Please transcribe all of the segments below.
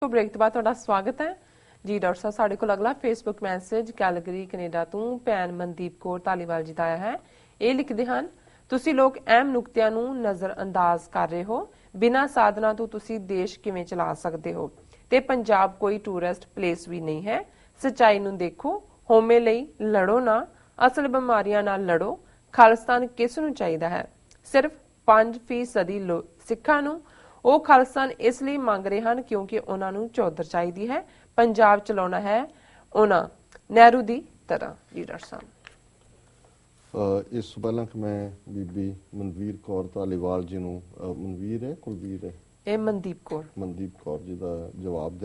ਤੋਂ ਬ੍ਰੇਕ ਤੋਂ ਬਾਅਦ ਤੁਹਾਡਾ ਸਵਾਗਤ ਹੈ। ਜੀ, ਡਾਕਟਰ ਸਾਹਿਬ, ਸਾਡੇ ਕੋਲ ਅਗਲਾ ਫੇਸਬੁੱਕ ਮੈਸੇਜ ਕੈਲਗਰੀ, ਕੈਨੇਡਾ ਤੋਂ ਭੈਣ ਮਨਦੀਪ ਕੌਰ ਧਾਲੀਵਾਲ ਜੀ ਦਾ ਆਇਆ ਹੈ। ਇਹ ਲਿਖਦੇ ਹਨ, ਤੁਸੀਂ ਲੋਕ ਅਹਿਮ ਨੁਕਤਿਆਂ ਨੂੰ ਨਜ਼ਰ ਅੰਦਾਜ਼ ਕਰ ਰਹੇ ਹੋ। ਬਿਨਾਂ ਸਾਧਨਾ ਤੋਂ ਤੁਸੀਂ ਦੇਸ਼ ਕਿਵੇਂ ਚਲਾ ਸਕਦੇ ਹੋ? ਤੇ ਪੰਜਾਬ ਕੋਈ ਟੂਰਿਸਟ ਪਲੇਸ ਵੀ ਨਹੀਂ ਹੈ। ਸਚਾਈ ਨੂੰ ਦੇਖੋ। ਹੋਮੇ ਲਈ ਲੜੋ ਨਾ। ਅਸਲ ਬਿਮਾਰੀਆਂ ਨਾਲ ਲੜੋ। ਖਾਲਿਸਤਾਨ ਕਿਸ ਨੂੰ ਚਾਹੀਦਾ ਹੈ? ਸਿਰਫ 5% ਲੋ- ਸਿੱਖਾਂ ਨੂੰ। ਉਹ ਖਾਲਿਸਤਾਨ ਇਸ ਲਈ ਮੰਗ ਰਹੇ ਹਨ ਕਿਉਂਕਿ ਉਹਨਾਂ ਨੂੰ ਚੌਧਰ ਚਾਹੀਦੀ ਹੈ ਪੰਜਾਬ ਚਲਾਉਣਾ ਹੈ ਉਹਨਾਂ ਨਹਿਰੂ ਦੀ ਤਰ੍ਹਾਂ ਲੀਡਰ ਸਾਹਿਬ। ਇਸ ਤੋਂ ਪਹਿਲਾਂ ਕਿ ਮੈਂ ਬੀਬੀ ਮਨਵੀਰ ਕੌਰ ਧਾਲੀਵਾਲ ਜੀ ਨੂੰ ਮਨਵੀਰ ਹੈ ਕੁਲਵੀਰ ਹੈ? ਇਹ ਮਨਦੀਪ ਕੌਰ। ਮਨਦੀਪ ਕੌਰ ਜੀ ਦਾ ਜਵਾਬ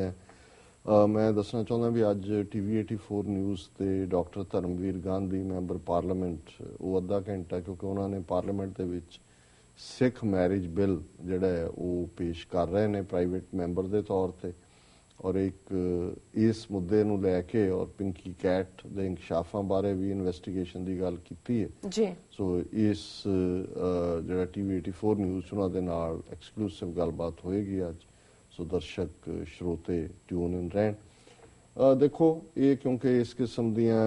ਅ, ਮੈਂ ਦੱਸਣਾ ਚਾਹੁੰਦਾ ਵੀ ਅੱਜ ਟੀਵੀ 84 ਨਿਊਜ਼ ਤੇ doctor Dharamvir Gandhi member parliament ਉਹ ਅੱਧਾ ਘੰਟਾ ਕਿਉਂਕਿ ਉਹਨਾਂ ਨੇ ਪਾਰਲੀਮੈਂਟ ਦੇ ਵਿੱਚ ਸਿੱਖ ਮੈਰਿਜ ਬਿੱਲ ਜਿਹੜਾ ਹੈ ਉਹ ਪੇਸ਼ ਕਰ ਰਹੇ ਨੇ ਪ੍ਰਾਈਵੇਟ ਮੈਂਬਰ ਦੇ ਤੌਰ ਤੇ ਔਰ ਇੱਕ ਇਸ ਮੁੱਦੇ ਨੂੰ ਲੈ ਕੇ ਔਰ ਪਿੰਕੀ ਕੈਟ ਦੇ ਇਨਕਸ਼ਾਫਾਂ ਬਾਰੇ ਵੀ ਇਨਵੈਸਟੀਗੇਸ਼ਨ ਦੀ ਗੱਲ ਕੀਤੀ ਹੈ। ਜੀ। ਸੋ ਇਸ ਜਿਹੜਾ ਟੀਵੀ 84 ਨਿਊਜ਼ ਉਹਨਾਂ ਦੇ ਨਾਲ ਐਕਸਕਲੂਸਿਵ ਗੱਲਬਾਤ ਹੋਏਗੀ ਅੱਜ। ਸੋ ਦਰਸ਼ਕ ਸਰੋਤੇ ਟਿਊਨ ਇਨ ਰਹਿਣ। ਦੇਖੋ ਇਹ ਕਿਉਂਕਿ ਇਸ ਕਿਸਮ ਦੀਆਂ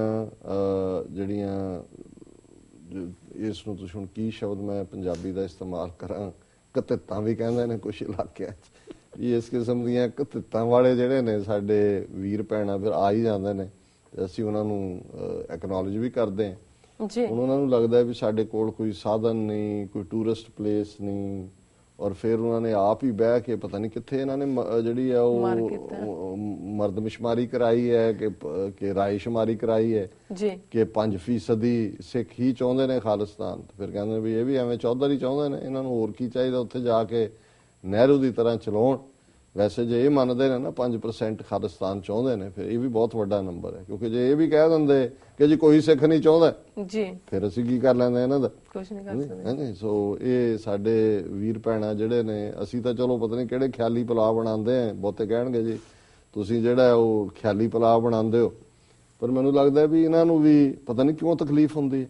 ਜਿਹੜੀਆਂ ਇਸ ਨੂੰ ਤੁਸੀਂ ਹੁਣ ਕੀ ਸ਼ਬਦ ਮੈਂ ਪੰਜਾਬੀ ਦਾ ਇਸਤੇਮਾਲ ਕਰਾਂ? ਕਤਿੱਤਾਂ ਵੀ ਕਹਿੰਦੇ ਨੇ ਕੁਝ ਇਲਾਕਿਆਂ 'ਚ। ਵੀ ਇਸ ਕਿਸਮ ਦੀਆਂ ਕਤਿੱਤਾਂ ਵਾਲੇ ਜਿਹੜੇ ਨੇ ਸਾਡੇ ਵੀਰ ਭੈਣਾਂ ਫਿਰ ਆ ਹੀ ਜਾਂਦੇ ਨੇ। ਤੇ ਅਸੀਂ ਉਹਨਾਂ ਨੂੰ ਐਕਨੋਲੋਜ ਵੀ ਕਰਦੇ ਹਾਂ। ਜੀ। ਹੁਣ ਉਹਨਾਂ ਨੂੰ ਲੱਗਦਾ ਵੀ ਸਾਡੇ ਕੋਲ ਕੋਈ ਸਾਧਨ ਨਹੀਂ ਕੋਈ ਟੂਰਿਸਟ ਪਲੇਸ ਨਹੀਂ ਔਰ ਫਿਰ ਉਹਨਾਂ ਨੇ ਆਪ ਹੀ ਬਹਿ ਕੇ ਪਤਾ ਨਹੀਂ ਕਿੱਥੇ ਇਹਨਾਂ ਨੇ ਜਿਹੜੀ ਆ ਮਾਰ ਉਹ ਮਰਦਮਸ਼ਮਾਰੀ ਕਰਾਈ ਹੈ ਕਿ ਕਿ ਰਾਇਸ਼ਮਾਰੀ ਕਰਾਈ ਹੈ ਜੀ। ਕਿ 5% ਦੀ ਸਿੱਖ ਹੀ ਚਾਹੁੰਦੇ ਨੇ ਖਾਲਿਸਤਾਨ। ਫਿਰ ਕਹਿੰਦੇ ਵੀ ਇਹ ਵੀ ਐਵੇਂ ਚੌਧਰੀ ਚਾਹੁੰਦੇ ਨੇ ਇਹਨਾਂ ਨੂੰ ਹੋਰ ਕੀ ਚਾਹੀਦਾ ਉੱਥੇ ਜਾ ਕੇ ਨਹਿਰੂ ਦੀ ਤਰ੍ਹਾਂ ਚਲਾਉਣ। ਵੈਸੇ ਜੇ ਇਹ ਮੰਨਦੇ ਨੇ ਨਾ 5% ਖਾਲਿਸਤਾਨ ਚਾਹੁੰਦੇ ਨੇ ਫਿਰ ਇਹ ਵੀ ਬਹੁਤ ਵੱਡਾ ਨੰਬਰ ਹੈ। ਕਿਉਂਕਿ ਜੇ ਇਹ ਵੀ ਕਹਿ ਦਿੰਦੇ ਕਿ ਜੀ ਕੋਈ ਸਿੱਖ ਨਹੀਂ ਚਾਹੁੰਦਾ ਜੀ। ਫਿਰ ਅਸੀਂ ਕੀ ਕਰ ਲੈਂਦੇ ਇਹਨਾਂ ਦਾ? ਕੁਝ ਨਹੀਂ ਕਰ ਸਕਦੇ। ਹਾਂਜੀ। ਸੋ ਇਹ ਸਾਡੇ ਵੀਰ ਭੈਣਾਂ ਜਿਹੜੇ ਨੇ ਅਸੀਂ ਤਾਂ ਚਲੋ ਪਤਾ ਨਹੀਂ ਕਿਹੜੇ ਖਿਆਲੀ ਪਲਾਅ ਬਣਾਉਂਦੇ ਆ ਬਹੁਤੇ ਕਹਿਣਗੇ ਜੀ। ਤੁਸੀਂ ਜਿਹੜਾ ਉਹ ਖਿਆਲੀ ਪਲਾਅ ਬਣਾਉਂਦੇ ਹੋ। ਪਰ ਮੈਨੂੰ ਲੱਗਦਾ ਵੀ ਇਹਨਾਂ ਨੂੰ ਵੀ ਪਤਾ ਨਹੀਂ ਕਿਉਂ ਤਕਲੀਫ ਹੁੰਦੀ ਹੈ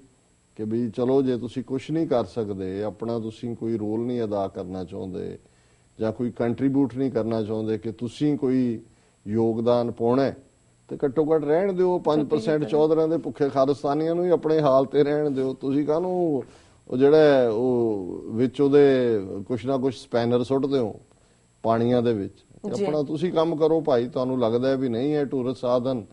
ਕਿ ਵੀ ਚਲੋ ਜੇ ਤੁਸੀਂ ਕੁਝ ਨਹੀਂ ਕਰ ਸਕਦੇ ਆਪਣਾ ਤੁਸੀਂ ਕੋਈ ਰੋਲ ਨਹੀਂ ਅਦਾ ਕਰਨਾ ਚਾਹੁੰਦੇ ਜਾਂ ਕੋਈ ਕੰਟਰੀਬਿਊਟ ਨਹੀਂ ਕਰਨਾ ਚਾਹੁੰਦੇ ਕਿ ਤੁਸੀਂ ਕੋਈ ਯੋਗਦਾਨ ਪਾਉਣਾ ਤੇ ਘੱਟੋ ਘੱਟ ਰਹਿਣ ਦਿਓ 5% ਚੌਧਰਾਂ ਦੇ ਭੁੱਖੇ ਖਾਲਿਸਤਾਨੀਆਂ ਨੂੰ ਹੀ ਆਪਣੇ ਹਾਲ ਤੇ ਰਹਿਣ ਦਿਓ। ਤੁਸੀਂ ਕਾਹਨੂੰ ਉਹ ਜਿਹੜਾ ਉਹ ਵਿੱਚ ਉਹਦੇ ਕੁਛ ਨਾ ਕੁਛ ਸਪੈਨਰ ਸੁੱਟਦੇ ਹੋ ਪਾਣੀਆਂ ਦੇ ਵਿੱਚ। ਆਪਣਾ ਤੁਸੀਂ ਕੰਮ ਕਰੋ ਭਾਈ ਤੁਹਾਨੂੰ ਲੱਗਦਾ ਵੀ ਨਹੀਂ ਹੈ ਟੂਰਿਸਟ ਸਾਧਨ।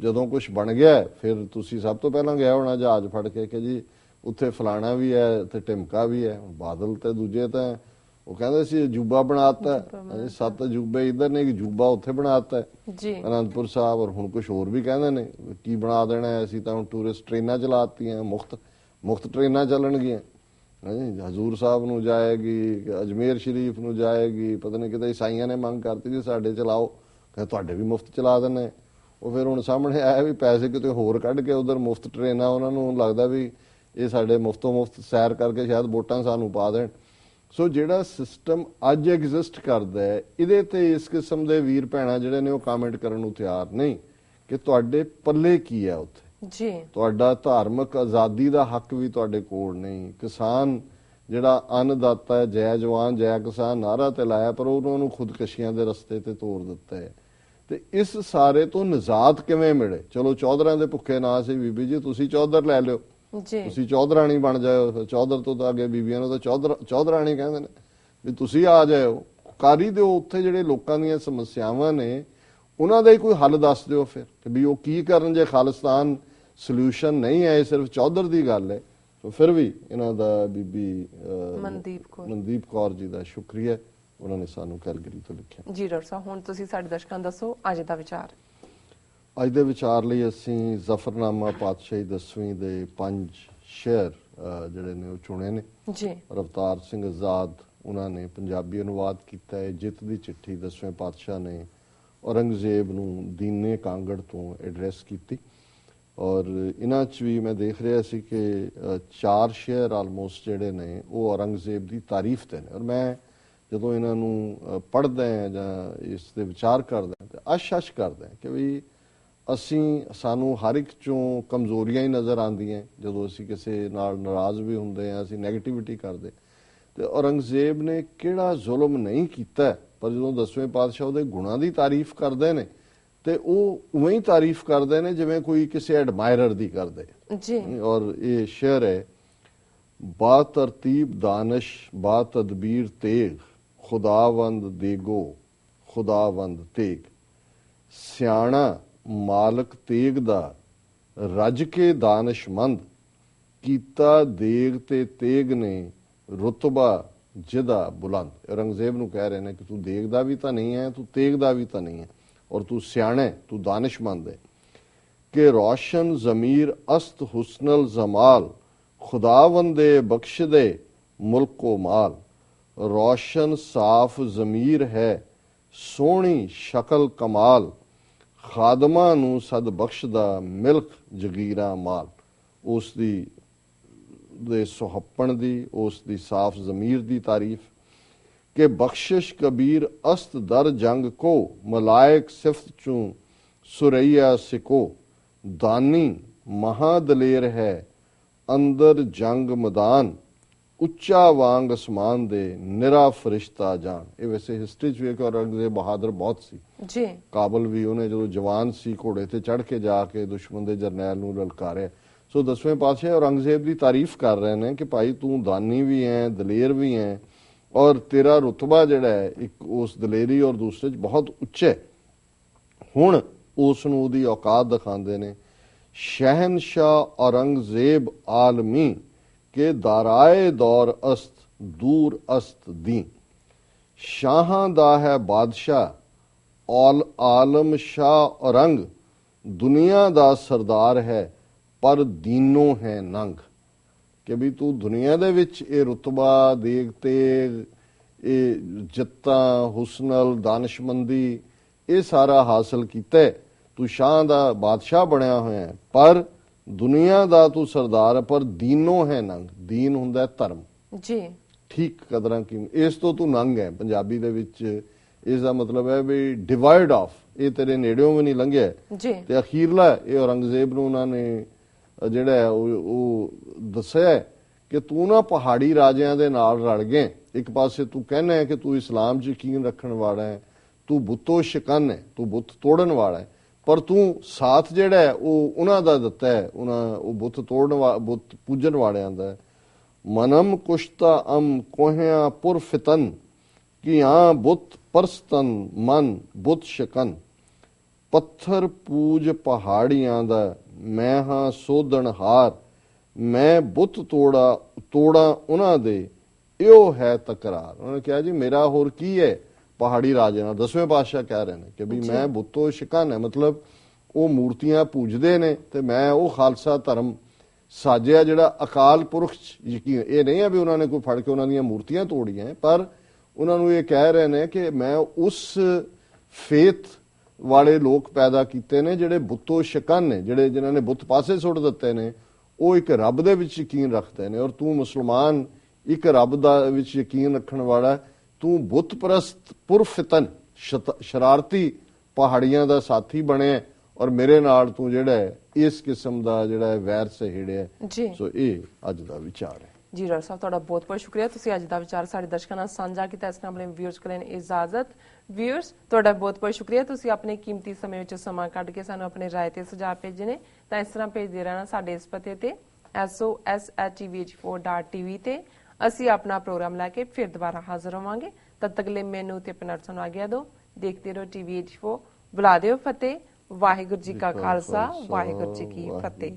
ਜਦੋਂ ਕੁਝ ਬਣ ਗਿਆ ਫਿਰ ਤੁਸੀਂ ਸਭ ਤੋਂ ਪਹਿਲਾਂ ਗਿਆ ਹੋਣਾ ਜਹਾਜ਼ ਫੜ ਕੇ ਕਿ ਜੀ ਉੱਥੇ ਫਲਾਣਾ ਵੀ ਹੈ ਤੇ ਟਿਮਕਾ ਵੀ ਹੈ ਬਾਦਲ ਤੇ ਦੂਜੇ ਤਾਂ ਉਹ ਕਹਿੰਦੇ ਸੀ ਅਜੂਬਾ ਬਣਾਤਾ। ਹੈ। ਸੱਤ ਅਜੂਬੇ ਇਧਰ ਨੇ ਇੱਕ ਜੂਬਾ ਉੱਥੇ ਬਣਾਤਾ। ਹੈ ਜੀ। ਅਨੰਦਪੁਰ ਸਾਹਿਬ ਔਰ ਹੁਣ ਕੁਝ ਹੋਰ ਵੀ ਕਹਿੰਦੇ ਨੇ ਕੀ ਬਣਾ ਦੇਣਾ ਹੈ ਅਸੀਂ ਤਾਂ ਹੁਣ ਟੂਰਿਸਟ ਟ੍ਰੇਨਾਂ ਚਲਾਤੀਆਂ ਮੁਫਤ ਮੁਫਤ ਟ੍ਰੇਨਾਂ ਚੱਲਣਗੀਆਂ। ਹਾਂਜੀ ਹਜ਼ੂਰ ਸਾਹਿਬ ਨੂੰ ਜਾਏਗੀ ਅਜਮੇਰ ਸ਼ਰੀਫ ਨੂੰ ਜਾਏਗੀ ਪਤਾ ਨਹੀਂ ਕਿਤੇ ਈਸਾਈਆਂ ਨੇ ਮੰਗ ਕਰਤੀ ਜੀ ਸਾਡੇ ਚਲਾਓ। ਕਹਿੰਦੇ ਤੁਹਾਡੇ ਵੀ ਮੁਫਤ ਚਲਾ ਦਿੰਨੇ ਉਹ ਫਿਰ ਹੁਣ ਸਾਹਮਣੇ ਆਇਆ ਵੀ ਪੈਸੇ ਕਿਤੇ ਹੋਰ ਕੱਢ ਕੇ ਉਧਰ ਮੁਫਤ ਟ੍ਰੇਨਾਂ ਉਹਨਾਂ ਨੂੰ ਲੱਗਦਾ ਵੀ ਇਹ ਸਾਡੇ ਮੁਫਤੋਂ ਮੁਫਤ ਸੈਰ ਕਰਕੇ ਸ਼ਾਇਦ ਵੋਟਾਂ ਸਾਨੂੰ ਪਾ ਦੇਣ। ਸੋ ਜਿਹੜਾ ਸਿਸਟਮ ਅੱਜ ਐਗਜ਼ਿਸਟ ਕਰਦਾ ਹੈ ਇਹਦੇ ਤੇ ਇਸ ਕਿਸਮ ਦੇ ਵੀਰ ਭੈਣਾਂ ਜਿਹੜੇ ਨੇ ਉਹ ਕਮੈਂਟ ਕਰਨ ਨੂੰ ਤਿਆਰ ਨਹੀਂ ਕਿ ਤੁਹਾਡੇ ਪੱਲੇ ਕੀ ਹੈ ਉੱਥੇ। ਜੀ। ਤੁਹਾਡਾ ਧਾਰਮਿਕ ਆਜ਼ਾਦੀ ਦਾ ਹੱਕ ਵੀ ਤੁਹਾਡੇ ਕੋਲ ਨਹੀਂ। ਕਿਸਾਨ ਜਿਹੜਾ ਅੰਨਦਾਤਾ ਹੈ ਜੈ ਜਵਾਨ ਜੈ ਕਿਸਾਨ ਨਾਰਾ ਤੇ ਲਾਇਆ ਪਰ ਉਹਨਾਂ ਨੂੰ ਖੁਦਕਸ਼ੀਆਂ ਦੇ ਰਸਤੇ ਤੇ ਤੋਰ ਦਿੱਤਾ ਹੈ। ਤੇ ਇਸ ਸਾਰੇ ਤੋਂ ਨਿਜਾਤ ਕਿਵੇਂ ਮਿਲੇ? ਚਲੋ ਚੌਧਰਾਂ ਦੇ ਭੁੱਖੇ ਨਾ ਸੀ ਬੀਬੀ ਜੀ ਤੁਸੀਂ ਚੌਧਰ ਲੈ ਲਿਓ। ਜੀ। ਤੁਸੀਂ ਚੌਧਰਾਣੀ ਬਣ ਜਾਓ ਚੌਧਰ ਤੋਂ ਤਾਂ ਅੱਗੇ ਬੀਬੀਆਂ ਨੂੰ ਤਾਂ ਚੌਧਰ ਚੌਧਰਾਣੀ ਕਹਿੰਦੇ ਨੇ। ਵੀ ਤੁਸੀਂ ਆ ਜਾਓ ਕਾਰੀ ਦਿਓ ਉੱਥੇ ਜਿਹੜੇ ਲੋਕਾਂ ਦੀਆਂ ਸਮੱਸਿਆਵਾਂ ਨੇ ਉਹਨਾਂ ਦਾ ਹੀ ਕੋਈ ਹੱਲ ਦੱਸ ਦਿਓ ਫਿਰ। ਕਿ ਵੀ ਉਹ ਕੀ ਕਰਨ ਜੇ ਖਾਲਿਸਤਾਨ ਸੋਲੂਸ਼ਨ ਨਹੀਂ ਹੈ ਇਹ ਸਿਰਫ ਚੌਧਰ ਦੀ ਗੱਲ ਹੈ। ਤਾਂ ਫਿਰ ਵੀ ਇਹਨਾਂ ਦਾ ਬੀਬੀ ਮਨਦੀਪ ਕੌਰ। ਮਨਦੀਪ ਕੌਰ ਜੀ ਦਾ ਸ਼ੁਕਰੀਆ। ਉਹਨਾਂ ਨੇ ਸਾਨੂੰ ਕੈਲਗਰੀ ਤੋਂ ਲਿਖਿਆ। ਜੀ ਡਾਕਟਰ ਸਾਹਿਬ ਹੁਣ ਤੁਸੀਂ ਸਾਡੇ ਦਰਸ਼ਕਾਂ ਦੱਸੋ ਅੱਜ ਦਾ ਵਿਚਾਰ। ਅੱਜ ਦੇ ਵਿਚਾਰ ਲਈ ਅਸੀਂ ਜ਼ਫਰਨਾਮਾ ਪਾਤਸ਼ਾਹੀ ਦਸਵੀਂ ਦੇ ਪੰਜ ਸ਼ੇਰ ਜਿਹੜੇ ਨੇ ਉਹ ਚੁਣੇ ਨੇ। ਜੀ। ਰਵਤਾਰ ਸਿੰਘ ਆਜ਼ਾਦ ਉਹਨਾਂ ਨੇ ਪੰਜਾਬੀ ਅਨੁਵਾਦ ਕੀਤਾ ਹੈ। ਜਿੱਤ ਦੀ ਚਿੱਠੀ ਦਸਵੇਂ ਪਾਤਸ਼ਾਹ ਨੇ ਔਰੰਗਜ਼ੇਬ ਨੂੰ ਦੀਨੇ ਕਾਂਗੜ ਤੋਂ ਐਡਰੈਸ ਕੀਤੀ। ਔਰ ਇਹਨਾਂ ਚ ਵੀ ਮੈਂ ਦੇਖ ਰਿਹਾ ਸੀ ਕਿ ਚਾਰ ਸ਼ੇਅਰ ਆਲਮੋਸਟ ਜਿਹੜੇ ਨੇ ਉਹ ਔਰੰਗਜ਼ੇਬ ਦੀ ਤਾਰੀਫ ਤੇ ਨੇ। ਔਰ ਮੈਂ ਜਦੋਂ ਇਹਨਾਂ ਨੂੰ ਪੜ੍ਹਦਾ ਜਾਂ ਇਸ ਤੇ ਵਿਚਾਰ ਕਰਦਾ ਤੇ ਅਸ਼-ਅਸ਼ ਕਰਦਾ ਕਿ ਵੀ ਅਸੀਂ ਸਾਨੂੰ ਹਰ ਇੱਕ ਚੋਂ ਕਮਜ਼ੋਰੀਆਂ ਹੀ ਨਜ਼ਰ ਆਉਂਦੀਆਂ ਜਦੋਂ ਅਸੀਂ ਕਿਸੇ ਨਾਲ ਨਾਰਾਜ਼ ਵੀ ਹੁੰਦੇ ਆ ਅਸੀਂ 네ਗੇਟਿਵਿਟੀ ਕਰਦੇ ਤੇ ਔਰੰਗਜ਼ੇਬ ਨੇ ਕਿਹੜਾ ਜ਼ੁਲਮ ਨਹੀਂ ਕੀਤਾ ਪਰ ਜਦੋਂ ਦਸਵੇਂ ਪਾਤਸ਼ਾਹ ਉਹਦੇ ਗੁਣਾਂ ਦੀ ਤਾਰੀਫ ਕਰਦੇ ਨੇ ਤੇ ਉਹ ਉਵੇਂ ਹੀ ਤਾਰੀਫ ਕਰਦੇ ਨੇ ਜਿਵੇਂ ਕੋਈ ਕਿਸੇ ਐਡਮਾਇਰਰ ਦੀ ਕਰਦੇ ਜੀ। ਔਰ ਇਹ ਸ਼ੇਰ ਹੈ ਬਾ ਤਰਤੀਬ ਦਾਨਸ਼ ਬਾ ਤਦਬੀਰ ਤੇਗ ਖੁਦਾਵੰਦ ਦੇਗੋ ਖੁਦਾਵੰਦ ਤੇਗ। ਸਿਆਣਾ ਮਾਲਕ ਤੇਗ ਦਾ ਰੱਜ ਕੇ ਦਾਨਸ਼ਮੰਦ ਕੀਤਾ ਦੇਗ ਤੇ ਤੇਗ ਨੇ ਰਤਬਾ ਜਿਹਦਾ ਬੁਲੰਦ। ਔਰੰਗਜ਼ੇਬ ਨੂੰ ਕਹਿ ਰਹੇ ਨੇ ਕਿ ਤੂੰ ਦੇਗ ਦਾ ਵੀ ਤਾਂ ਨਹੀਂ ਹੈ, ਤੂੰ ਤੇਗ ਦਾ ਵੀ ਤਾਂ ਨਹੀਂ ਹੈ ਔਰ ਤੂੰ ਸਿਆਣਾ ਹੈ, ਤੂੰ ਦਾਨਸ਼ਮੰਦ ਹੈ। ਕਿ ਰੋਸ਼ਨ ਜ਼ਮੀਰ ਅਸਤ ਹੁਸਨਲ ਜ਼ਮਾਲ, ਖੁਦਾਵੰਦੇ ਬਖਸ਼ਦੇ ਮੁਲਕੋ ਮਾਲ। ਰੋਸ਼ਨ ਸਾਫ਼ ਜ਼ਮੀਰ ਹੈ, ਸੋਹਣੀ ਸ਼ਕਲ ਕਮਾਲ ਖਾਦਮਾਂ ਨੂੰ ਸਦ ਬਖਸ਼ਦਾ ਮਿਲਕ ਜਗੀਰਾ ਮਾਲ। ਉਸ ਦੀ ਦੇ ਸੁਹੱਪਣ ਦੀ ਉਸ ਦੀ ਸਾਫ਼ ਜ਼ਮੀਰ ਦੀ ਤਾਰੀਫ। ਕਿ ਬਖਸ਼ਿਸ਼ ਕਬੀਰ ਅਸਤ ਦਰ ਜੰਗ ਕੋ, ਮਲਾਇਕ ਸਿਫਤ ਚੂ ਸੁਰਈਆ ਸਿਕੋ। ਦਾਨੀ ਮਹਾ ਦਲੇਰ ਹੈ, ਅੰਦਰ ਜੰਗ ਮੈਦਾਨ। ਉੱਚਾ ਵਾਂਗ ਅਸਮਾਨ ਦੇ ਨਿਰਾ ਫਰਿਸ਼ਤਾ ਜਾਨ ਇਹ ਵੈਸੇ ਹਿਸਟਰੀ ਚ ਵੀ ਇੱਕ ਔਰੰਗਜ਼ੇਬ ਬਹਾਦਰ ਬਹੁਤ ਸੀ। ਜੀ। ਕਾਬਲ ਵੀ ਉਹਨੇ ਜਦੋਂ ਜਵਾਨ ਸੀ ਘੋੜੇ ਤੇ ਚੜ੍ਹ ਕੇ ਜਾ ਕੇ ਦੁਸ਼ਮਣ ਦੇ ਜਰਨੈਲ ਨੂੰ ਲਲਕਾਰਿਆ। ਸੋ ਦਸਵੇਂ ਪਾਤਸ਼ਾਹ ਔਰੰਗਜ਼ੇਬ ਦੀ ਤਾਰੀਫ ਕਰ ਰਹੇ ਨੇ ਕਿ ਭਾਈ ਤੂੰ ਦਾਨੀ ਵੀ ਹੈ ਦਲੇਰ ਵੀ ਹੈ ਔਰ ਤੇਰਾ ਰਤਬਾ ਜਿਹੜਾ ਹੈ ਇੱਕ ਉਸ ਦਲੇਰੀ ਔਰ ਦੂਸਰੇ ਚ ਬਹੁਤ ਉੱਚਾ ਹੈ। ਹੁਣ ਉਸ ਨੂੰ ਉਹਦੀ ਔਕਾਤ ਦਿਖਾਉਂਦੇ ਨੇ ਸ਼ਹਿਨशाह ਔਰੰਗਜ਼ੇਬ ਆਲਮੀ ਕੇ ਦਾਰਾਏ ਦੌਰ ਅਸਤ, ਦੂਰ ਅਸਤ ਦੀ। ਸ਼ਾਹਾਂ ਦਾ ਹੈ ਬਾਦਸ਼ਾਹ, ਔਲ ਆਲਮ ਸ਼ਾਹ ਔਰੰਗ। ਦੁਨੀਆ ਦਾ ਸਰਦਾਰ ਹੈ, ਪਰ ਦੀਨੋਂ ਹੈ ਨੰਗ। ਕਿ ਵੀ ਤੂੰ ਦੁਨੀਆ ਦੇ ਵਿੱਚ ਇਹ ਰਤਬਾ ਦੇਖ ਤੇ ਇਹ ਜਿੱਤਾਂ, ਹੁਸਨਲ, ਦਾਨਸ਼ਮੰਦੀ, ਇਹ ਸਾਰਾ ਹਾਸਲ ਕੀਤਾ ਤੂੰ ਸ਼ਾਹ ਦਾ ਬਾਦਸ਼ਾਹ ਬਣਿਆ ਹੋਇਆ ਪਰ ਦੁਨੀਆ ਦਾ ਤੂੰ ਸਰਦਾਰ ਪਰ ਦੀਨੋਂ ਹੈ ਨੰਗ। ਦੀਨ ਹੁੰਦਾ ਧਰਮ। ਜੀ। ਠੀਕ ਕਦਰਾਂ ਕੀ ਇਸ ਤੋਂ ਤੂੰ ਨੰਗ ਹੈ। ਪੰਜਾਬੀ ਦੇ ਵਿੱਚ ਇਸ ਦਾ ਮਤਲਬ ਹੈ ਵੀ ਡਿਵਾਈਡ ਆਫ ਇਹ ਤੇਰੇ ਨੇੜਿਓਂ ਵੀ ਨਹੀਂ ਲੰਘਿਆ। ਜੀ। ਤੇ ਅਖੀਰਲਾ ਇਹ ਔਰੰਗਜ਼ੇਬ ਨੂੰ ਉਹਨਾਂ ਨੇ ਜਿਹੜਾ ਉਹ ਉਹ ਦੱਸਿਆ ਕਿ ਤੂੰ ਨਾ ਪਹਾੜੀ ਰਾਜਿਆਂ ਦੇ ਨਾਲ ਰਲ ਗਏ। ਇੱਕ ਪਾਸੇ ਤੂੰ ਕਹਿੰਦਾ ਹੈ ਕਿ ਤੂੰ ਇਸਲਾਮ 'ਚ ਯਕੀਨ ਰੱਖਣ ਵਾਲਾ ਹੈ। ਤੂੰ ਬੁੱਤੋ ਸ਼ਿਕਨ ਹੈ। ਤੂੰ ਬੁੱਤ ਤੋੜਨ ਵਾਲਾ ਹੈ। ਪਰ ਤੂੰ ਸਾਥ ਜਿਹੜਾ ਹੈ, ਉਹ ਉਹਨਾਂ ਦਾ ਦਿੱਤਾ ਹੈ, ਉਹਨਾਂ, ਉਹ ਬੁੱਤ ਤੋੜਨ ਵਾ, ਬੁੱਤ ਪੂਜਣ ਵਾਲਿਆਂ ਦਾ ਮਨਮ ਕੁਸ਼ਤਾ ਅਮ ਕੋਹਿਆ ਪੁਰ ਫਿਤਨ ਕਿ ਆ ਬੁੱਤ ਪਰਸਤਨ ਮਨ ਬੁੱਤ ਸ਼ਕਨ। ਪੱਥਰ ਪੂਜ ਪਹਾੜੀਆਂ ਦਾ, ਮੈਂ ਹਾਂ ਸੋਧਣ ਹਾਰ, ਮੈਂ ਬੁੱਤ ਤੋੜਾ ਤੋੜਾ ਉਹਨਾਂ ਦੇ ਇਹੋ ਹੈ ਤਕਰਾਰ। ਉਹਨਾਂ ਨੇ ਕਿਹਾ ਜੀ, ਮੇਰਾ ਹੋਰ ਕੀ ਹੈ? ਪਹਾੜੀ ਰਾਜੇ ਨਾਲ ਦਸਵੇਂ ਪਾਤਸ਼ਾਹ ਕਹਿ ਰਹੇ ਨੇ ਕਿ ਵੀ ਮੈਂ ਬੁੱਤੋ ਸ਼ਿਕਨ ਹੈ ਮਤਲਬ ਉਹ ਮੂਰਤੀਆਂ ਪੂਜਦੇ ਨੇ ਤੇ ਮੈਂ ਉਹ ਖਾਲਸਾ ਧਰਮ ਸਾਜਿਆ ਜਿਹੜਾ ਅਕਾਲ ਪੁਰਖ 'ਚ ਯਕੀਨ ਇਹ ਨਹੀਂ ਹੈ ਵੀ ਉਹਨਾਂ ਨੇ ਕੋਈ ਫੜ ਕੇ ਉਹਨਾਂ ਦੀਆਂ ਮੂਰਤੀਆਂ ਤੋੜੀਆਂ ਪਰ ਉਹਨਾਂ ਨੂੰ ਇਹ ਕਹਿ ਰਹੇ ਨੇ ਕਿ ਮੈਂ ਉਸ ਫੇਥ ਵਾਲੇ ਲੋਕ ਪੈਦਾ ਕੀਤੇ ਨੇ ਜਿਹੜੇ ਬੁੱਤੋ ਸ਼ਕਨ ਨੇ ਜਿਹੜੇ ਜਿਨ੍ਹਾਂ ਨੇ ਬੁੱਤ ਪਾਸੇ ਸੁੱਟ ਦਿੱਤੇ ਨੇ ਉਹ ਇੱਕ ਰੱਬ ਦੇ ਵਿੱਚ ਯਕੀਨ ਰੱਖਦੇ ਨੇ ਔਰ ਤੂੰ ਮੁਸਲਮਾਨ ਇੱਕ ਰੱਬ ਦਾ ਵਿੱਚ ਯਕੀਨ ਰੱਖਣ ਵਾਲਾ। ਤੂੰ ਬੁੱਤ ਪ੍ਰਸਤ ਪੁਰਫਤਨ ਸ਼ਰਾਰਤੀ ਪਹਾੜੀਆਂ ਦਾ ਸਾਥੀ ਬਣਿਆ ਔਰ ਮੇਰੇ ਨਾਲ ਤੂੰ ਜਿਹੜਾ ਇਸ ਕਿਸਮ ਦਾ ਜਿਹੜਾ ਵੈਰ ਸਹਿੜਿਆ ਸੋ ਇਹ ਅੱਜ ਦਾ ਵਿਚਾਰ ਹੈ ਜੀ ਡਾਕਟਰ ਸਾਹਿਬ ਤੁਹਾਡਾ ਬਹੁਤ ਬਹੁਤ ਸ਼ੁਕਰੀਆ। ਤੁਸੀਂ ਅੱਜ ਦਾ ਵਿਚਾਰ ਸਾਡੇ ਦਰਸ਼ਕਾਂ ਨਾਲ ਸਾਂਝਾ ਕੀਤਾ। ਇਸ ਨਾਲ ਆਪਣੇ ਵਿਊਅਰਸ ਕਰਨ ਇਜਾਜ਼ਤ। ਵਿਊਅਰਸ ਤੁਹਾਡਾ ਬਹੁਤ ਬਹੁਤ ਸ਼ੁਕਰੀਆ। ਤੁਸੀਂ ਆਪਣੇ ਕੀਮਤੀ ਸਮੇਂ ਵਿੱਚ ਸਮਾਂ ਕੱਢ ਕੇ ਸਾਨੂੰ ਆਪਣੇ ਰਾਏ ਤੇ ਸੁਝਾਅ ਭੇਜੇ ਨੇ। ਤਾਂ ਇਸ ਤਰ੍ਹਾਂ ਭੇਜਦੇ ਰਹਿਣਾ ਸਾਡੇ ਇਸ ਪਤੇ ਤੇ soshtvh4.tv ਤੇ। ਅਸੀਂ ਆਪਣਾ ਪ੍ਰੋਗਰਾਮ ਲੈ ਕੇ ਫਿਰ ਦੁਬਾਰਾ ਹਾਜ਼ਰ ਹੋਵਾਂਗੇ। ਤਦ ਤੱਕ ਲਈ ਮੈਨੂੰ ਤੇ ਆਪਣੇ ਨੂੰ ਆਗਿਆ ਦਿਓ। ਦੇਖਦੇ ਰਹੋ ਟੀਵੀ 84 ਬੁਲਾ ਦਿਓ ਫਤਿਹ। ਵਾਹਿਗੁਰੂ ਜੀ ਕਾ ਖਾਲਸਾ। ਵਾਹਿਗੁਰੂ ਜੀ ਕੀ ਫਤਿਹ।